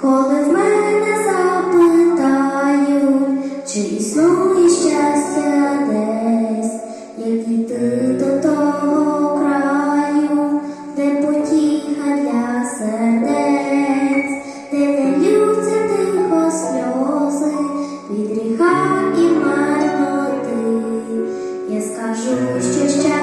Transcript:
коли в мене запитають, чи існує щастя десь, як іти до того краю, де потіха для сердець, де не лються тихо сльози, від гріха і марноти, я скажу, що щастя.